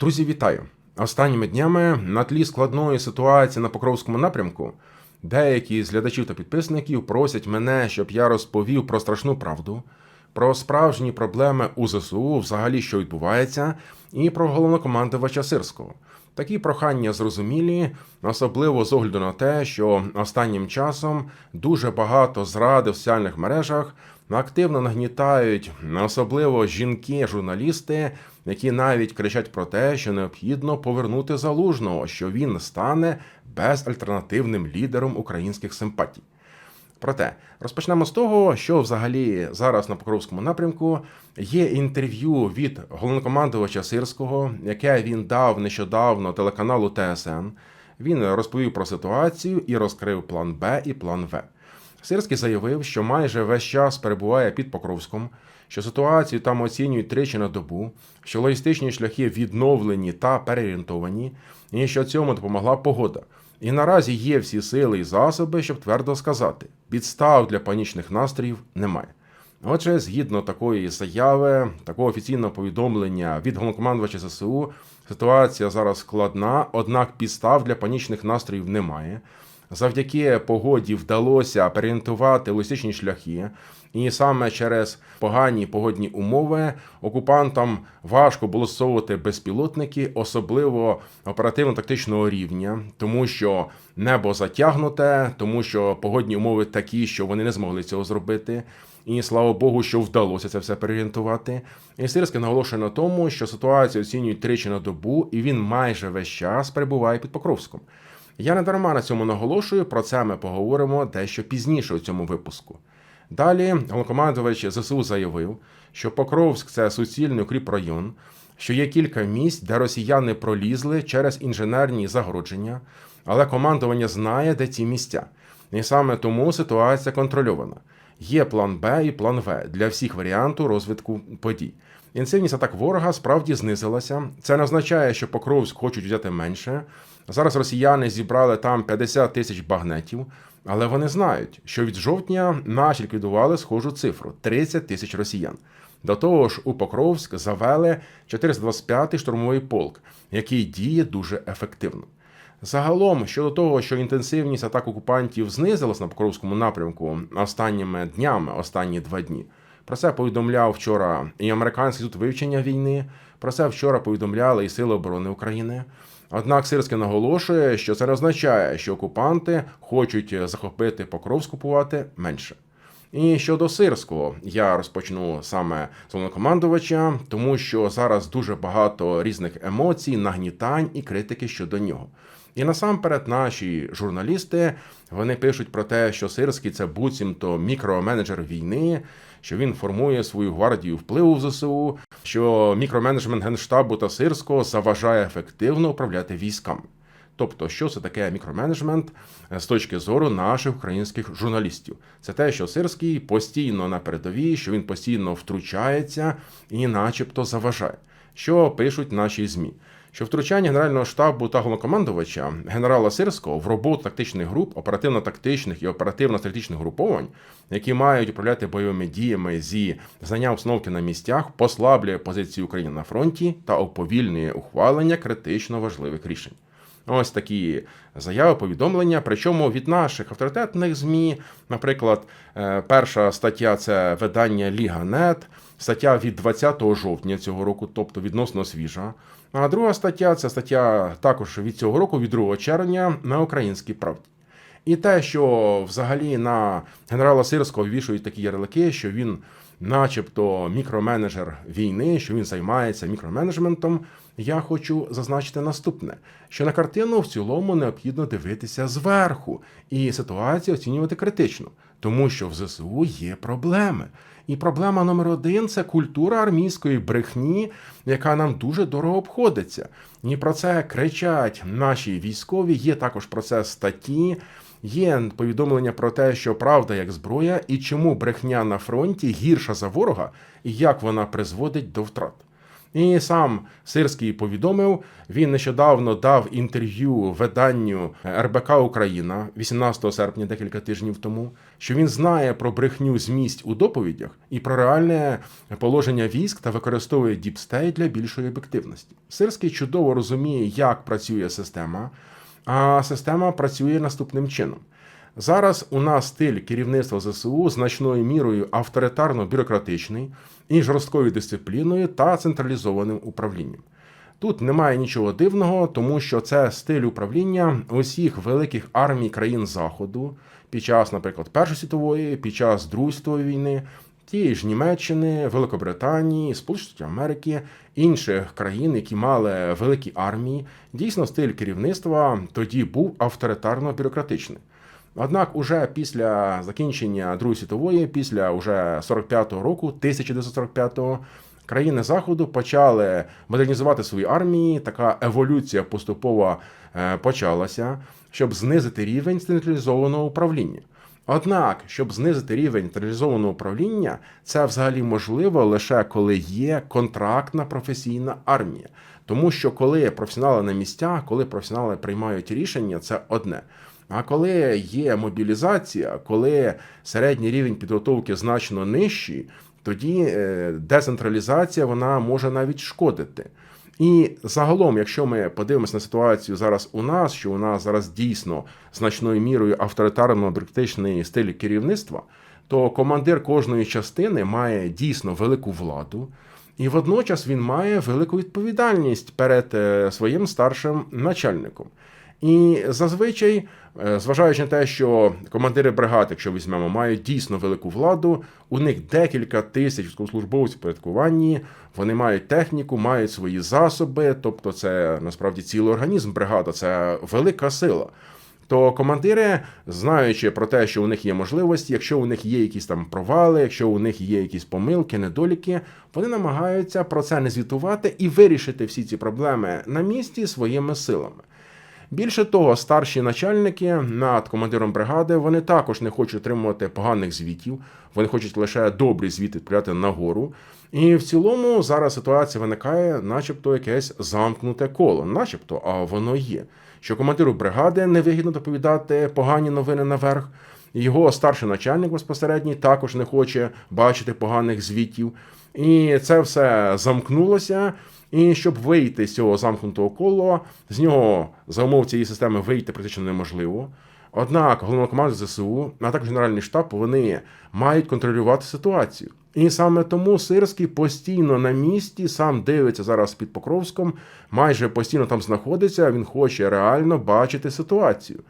Друзі, вітаю! Останніми днями на тлі складної ситуації на Покровському напрямку деякі з глядачів та підписників просять мене, щоб я розповів про страшну правду, про справжні проблеми у ЗСУ, взагалі що відбувається, і про головнокомандувача Сирського. Такі прохання зрозумілі, особливо з огляду на те, що останнім часом дуже багато зради в соціальних мережах активно нагнітають, особливо жінки-журналісти, які навіть кричать про те, що необхідно повернути залужного, що він стане безальтернативним лідером українських симпатій. Проте розпочнемо з того, що взагалі зараз на Покровському напрямку є інтерв'ю від головнокомандувача Сирського, яке він дав нещодавно телеканалу ТСН. Він розповів про ситуацію і розкрив план Б і план В. Сирський заявив, що майже весь час перебуває під Покровськом, що ситуацію там оцінюють тричі на добу, що логістичні шляхи відновлені та переорієнтовані, і що цьому допомогла погода. І наразі є всі сили і засоби, щоб твердо сказати, підстав для панічних настроїв немає. Отже, згідно такої заяви, такого офіційного повідомлення від головнокомандувача ЗСУ, ситуація зараз складна, однак підстав для панічних настроїв немає. Завдяки погоді вдалося переорієнтувати логістичні шляхи, і саме через погані погодні умови окупантам важко було зсовувати безпілотники, особливо оперативно-тактичного рівня, тому що небо затягнуте, тому що погодні умови такі, що вони не змогли цього зробити. І слава Богу, що вдалося це все переорієнтувати. І Сирський наголошує на тому, що ситуацію оцінюють тричі на добу, і він майже весь час перебуває під Покровськом. Я не дарма на цьому наголошую. Про це ми поговоримо дещо пізніше у цьому випуску. Далі головнокомандувач ЗСУ заявив, що Покровськ це суцільний укріпрайон, що є кілька місць, де росіяни пролізли через інженерні загородження, але командування знає, де ці місця. І саме тому ситуація контрольована. Є план Б і план В для всіх варіантів розвитку подій. Інсивність атак ворога справді знизилася. Це не означає, що Покровськ хочуть взяти менше. Зараз росіяни зібрали там 50 тисяч багнетів, але вони знають, що від жовтня наші ліквідували схожу цифру 30 тисяч росіян. До того ж, у Покровськ завели 425-й штурмовий полк, який діє дуже ефективно. Загалом, щодо того, що інтенсивність атак окупантів знизилась на Покровському напрямку останніми днями, останні два дні. Про це повідомляв вчора і американський суд вивчення війни. Про це вчора повідомляли і Сили оборони України. Однак Сирський наголошує, що це не означає, що окупанти хочуть захопити Покров скупувати менше. І щодо сирського, я розпочну саме з головнокомандувача, тому що зараз дуже багато різних емоцій, нагнітань і критики щодо нього. І насамперед наші журналісти вони пишуть про те, що Сирський це буцімто мікроменеджер війни, що він формує свою гвардію впливу в ЗСУ, що мікроменеджмент генштабу та Сирського заважає ефективно управляти військами. Тобто, що це таке мікроменеджмент з точки зору наших українських журналістів? Це те, що Сирський постійно на передовій, що він постійно втручається і, начебто, заважає. Що пишуть наші змі? що втручання Генерального штабу та головнокомандувача генерала Сирського в роботу тактичних груп, оперативно-тактичних і оперативно-стратегічних груповань, які мають управляти бойовими діями зі знання обстановки на місцях, послаблює позиції України на фронті та уповільнює ухвалення критично важливих рішень. Ось такі заяви, повідомлення. Причому від наших авторитетних змі, наприклад, е, перша стаття це видання Ліга.нет, стаття від 20 жовтня цього року, тобто відносно свіжа. А друга стаття це стаття також від цього року, від 2 червня на українській правді. І те, що взагалі на генерала Сирського вішують такі ярлики, що він, начебто, мікроменеджер війни, що він займається мікроменеджментом, я хочу зазначити наступне: що на картину в цілому необхідно дивитися зверху і ситуацію оцінювати критично, тому що в ЗСУ є проблеми. І проблема номер один це культура армійської брехні, яка нам дуже дорого обходиться. І про це кричать наші військові. Є також про це статті. Є повідомлення про те, що правда як зброя, і чому брехня на фронті гірша за ворога, і як вона призводить до втрат. І сам Сирський повідомив, він нещодавно дав інтерв'ю виданню РБК Україна 18 серпня, декілька тижнів тому, що він знає про брехню з у доповідях і про реальне положення військ та використовує діпстей для більшої об'єктивності. Сирський чудово розуміє, як працює система, а система працює наступним чином. Зараз у нас стиль керівництва ЗСУ значною мірою авторитарно-бюрократичний і жорсткою дисципліною та централізованим управлінням. Тут немає нічого дивного, тому що це стиль управління усіх великих армій країн Заходу під час, наприклад, Першої світової, під час Другої світової війни, тієї ж Німеччини, Великобританії, Сполучених Америки, інших країн, які мали великі армії. Дійсно, стиль керівництва тоді був авторитарно-бюрократичний. Однак, уже після закінчення Другої світової, після уже 45-го року, 1945-го, країни Заходу почали модернізувати свої армії. Така еволюція поступово е, почалася, щоб знизити рівень централізованого управління. Однак, щоб знизити рівень централізованого управління, це взагалі можливо лише коли є контрактна професійна армія. Тому що коли професіонали на місцях, коли професіонали приймають рішення, це одне. А коли є мобілізація, коли середній рівень підготовки значно нижчий, тоді е, децентралізація вона може навіть шкодити. І загалом, якщо ми подивимося на ситуацію зараз у нас, що у нас зараз дійсно значною мірою авторитарно-бюрократичний стиль керівництва, то командир кожної частини має дійсно велику владу, і водночас він має велику відповідальність перед е, своїм старшим начальником. І зазвичай, е, зважаючи на те, що командири бригад, якщо візьмемо, мають дійсно велику владу, у них декілька тисяч військовослужбовців порядкуванні, вони мають техніку, мають свої засоби, тобто це насправді цілий організм бригада, це велика сила. То командири, знаючи про те, що у них є можливості, якщо у них є якісь там провали, якщо у них є якісь помилки, недоліки, вони намагаються про це не звітувати і вирішити всі ці проблеми на місці своїми силами. Більше того, старші начальники над командиром бригади вони також не хочуть отримувати поганих звітів, вони хочуть лише добрі звіти відправляти нагору. І в цілому зараз ситуація виникає, начебто, якесь замкнуте коло, начебто, а воно є. Що командиру бригади невигідно доповідати погані новини наверх. Його старший начальник безпосередній також не хоче бачити поганих звітів. І це все замкнулося. І щоб вийти з цього замкнутого кола, з нього за умов цієї системи вийти практично неможливо. Однак головнокомандуючий ЗСУ, а також Генеральний штаб, вони мають контролювати ситуацію. І саме тому Сирський постійно на місці, сам дивиться зараз під Покровськом, майже постійно там знаходиться. Він хоче реально бачити ситуацію.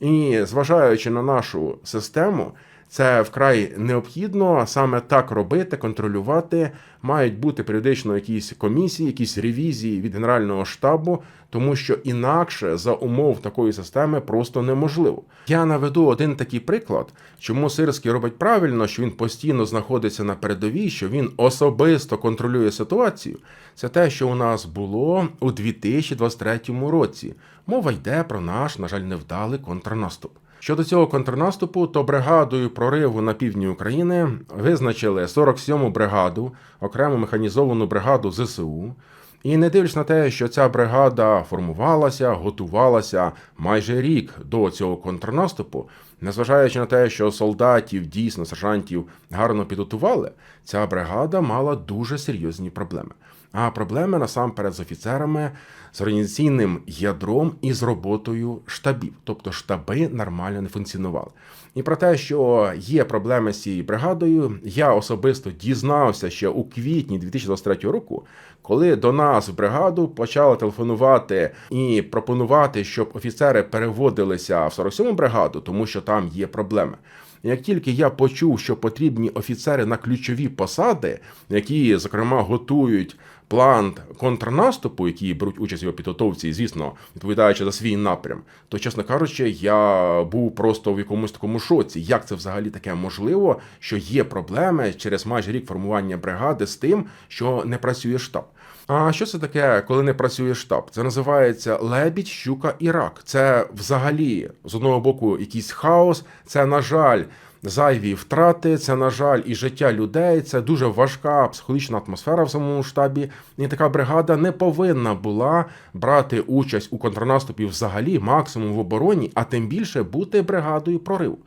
І зважаючи на нашу систему, це вкрай необхідно саме так робити, контролювати. Мають бути періодично якісь комісії, якісь ревізії від Генерального штабу, тому що інакше за умов такої системи просто неможливо. Я наведу один такий приклад, чому Сирський робить правильно, що він постійно знаходиться на передовій, що він особисто контролює ситуацію. Це те, що у нас було у 2023 році. Мова йде про наш, на жаль, невдалий контрнаступ. Щодо цього контрнаступу, то бригадою прориву на півдні України визначили 47-му бригаду, окрему механізовану бригаду ЗСУ. І не дивлячись на те, що ця бригада формувалася, готувалася майже рік до цього контрнаступу, незважаючи на те, що солдатів, дійсно, сержантів гарно підготували, ця бригада мала дуже серйозні проблеми. А проблеми насамперед з офіцерами, з організаційним ядром і з роботою штабів, тобто штаби нормально не функціонували. І про те, що є проблеми з цією бригадою, я особисто дізнався ще у квітні 2023 року, коли до нас в бригаду почали телефонувати і пропонувати, щоб офіцери переводилися в 47-му бригаду, тому що там є проблеми. Як тільки я почув, що потрібні офіцери на ключові посади, які зокрема готують план контрнаступу, які беруть участь у його підготовці, звісно, відповідаючи за свій напрям, то, чесно кажучи, я був просто в якомусь такому шоці. Як це взагалі таке можливо, що є проблеми через майже рік формування бригади з тим, що не працює штаб? А що це таке, коли не працює штаб? Це називається лебідь, щука і рак. Це взагалі з одного боку якийсь хаос. Це, на жаль, зайві втрати, це, на жаль, і життя людей. Це дуже важка психологічна атмосфера в самому штабі. І така бригада не повинна була брати участь у контрнаступі взагалі, максимум в обороні, а тим більше бути бригадою прориву.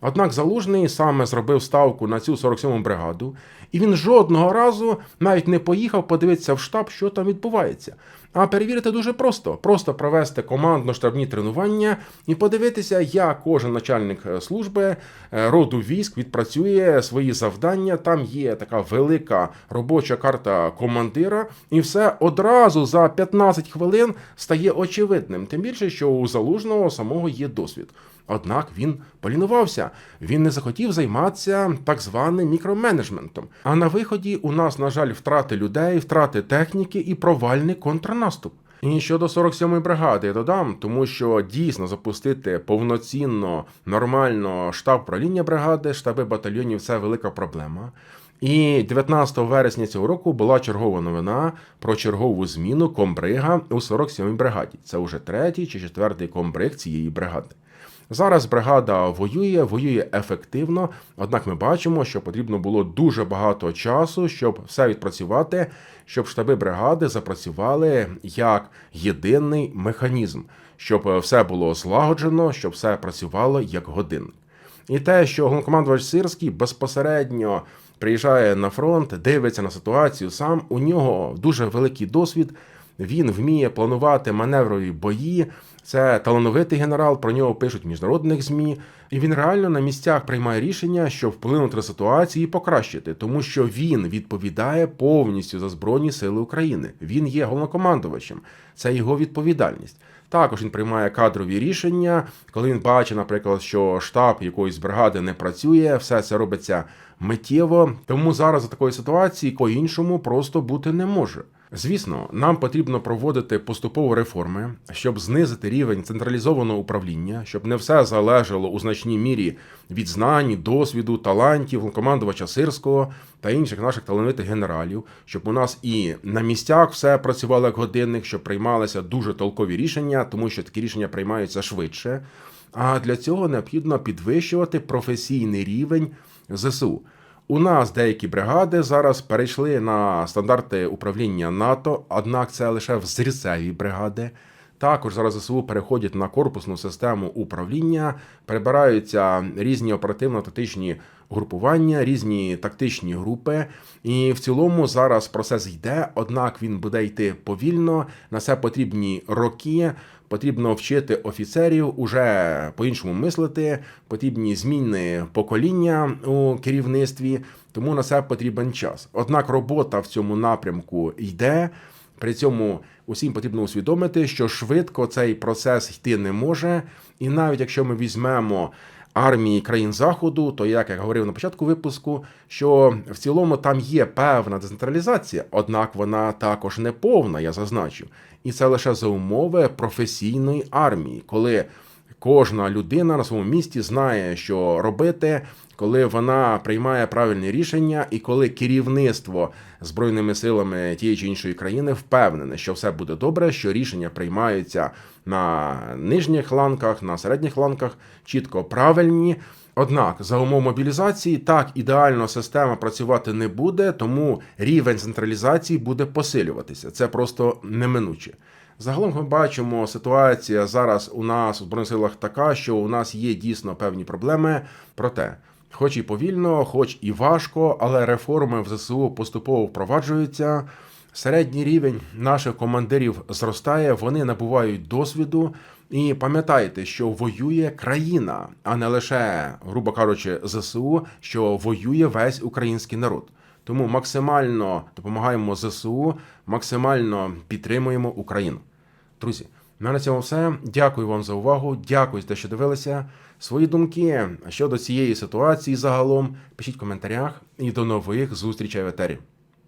Однак Залужний саме зробив ставку на цю 47-му бригаду, і він жодного разу навіть не поїхав подивитися в штаб, що там відбувається. А перевірити дуже просто: просто провести командно-штабні тренування і подивитися, як кожен начальник е, служби е, роду військ відпрацює свої завдання. Там є така велика робоча карта командира, і все одразу за 15 хвилин стає очевидним. Тим більше, що у залужного самого є досвід. Однак він полінувався, він не захотів займатися так званим мікроменеджментом. А на виході у нас, на жаль, втрати людей, втрати техніки і провальний контрнаступ. І щодо 47-ї бригади я додам, тому що дійсно запустити повноцінно, нормально штаб правління бригади, штаби батальйонів це велика проблема. І 19 вересня цього року була чергова новина про чергову зміну комбрига у 47-й бригаді. Це вже третій чи четвертий комбриг цієї бригади. Зараз бригада воює, воює ефективно, однак ми бачимо, що потрібно було дуже багато часу, щоб все відпрацювати, щоб штаби бригади запрацювали як єдиний механізм, щоб все було злагоджено, щоб все працювало як годинник. І те, що головнокомандувач Сирський безпосередньо приїжджає на фронт, дивиться на ситуацію сам, у нього дуже великий досвід. Він вміє планувати маневрові бої. Це талановитий генерал, про нього пишуть в міжнародних змі, і він реально на місцях приймає рішення, щоб вплинути на ситуацію і покращити, тому що він відповідає повністю за збройні сили України. Він є головнокомандувачем, це його відповідальність. Також він приймає кадрові рішення, коли він бачить, наприклад, що штаб якоїсь бригади не працює, все це робиться миттєво. Тому зараз за такої ситуації по-іншому просто бути не може. Звісно, нам потрібно проводити поступово реформи, щоб знизити рівень централізованого управління, щоб не все залежало у значній мірі від знань, досвіду, талантів командувача Сирського та інших наших талановитих генералів, щоб у нас і на місцях все працювало як годинник, щоб приймалися дуже толкові рішення, тому що такі рішення приймаються швидше. А для цього необхідно підвищувати професійний рівень ЗСУ. У нас деякі бригади зараз перейшли на стандарти управління НАТО, однак це лише в взрізцеві бригади. Також зараз ЗСУ переходять на корпусну систему управління, перебираються різні оперативно-тактичні групування, різні тактичні групи. І в цілому зараз процес йде, однак він буде йти повільно. На це потрібні роки. Потрібно вчити офіцерів уже по-іншому мислити, потрібні зміни покоління у керівництві, тому на це потрібен час. Однак робота в цьому напрямку йде. При цьому усім потрібно усвідомити, що швидко цей процес йти не може. І навіть якщо ми візьмемо армії країн Заходу, то як я говорив на початку випуску, що в цілому там є певна децентралізація, однак вона також не повна, я зазначу. І це лише за умови професійної армії, коли кожна людина на своєму місці знає, що робити, коли вона приймає правильні рішення, і коли керівництво збройними силами тієї чи іншої країни впевнене, що все буде добре, що рішення приймаються на нижніх ланках, на середніх ланках, чітко правильні. Однак за умов мобілізації так ідеально система працювати не буде, тому рівень централізації буде посилюватися. Це просто неминуче. Загалом ми бачимо, ситуація зараз у нас у збройних силах така, що у нас є дійсно певні проблеми. Проте, хоч і повільно, хоч і важко, але реформи в ЗСУ поступово впроваджуються. Середній рівень наших командирів зростає, вони набувають досвіду. І пам'ятайте, що воює країна, а не лише, грубо кажучи, ЗСУ, що воює весь український народ. Тому максимально допомагаємо ЗСУ, максимально підтримуємо Україну. Друзі, ну, на цьому все. Дякую вам за увагу. Дякую за те, що дивилися. Свої думки щодо цієї ситуації загалом пишіть в коментарях і до нових зустрічей в етері.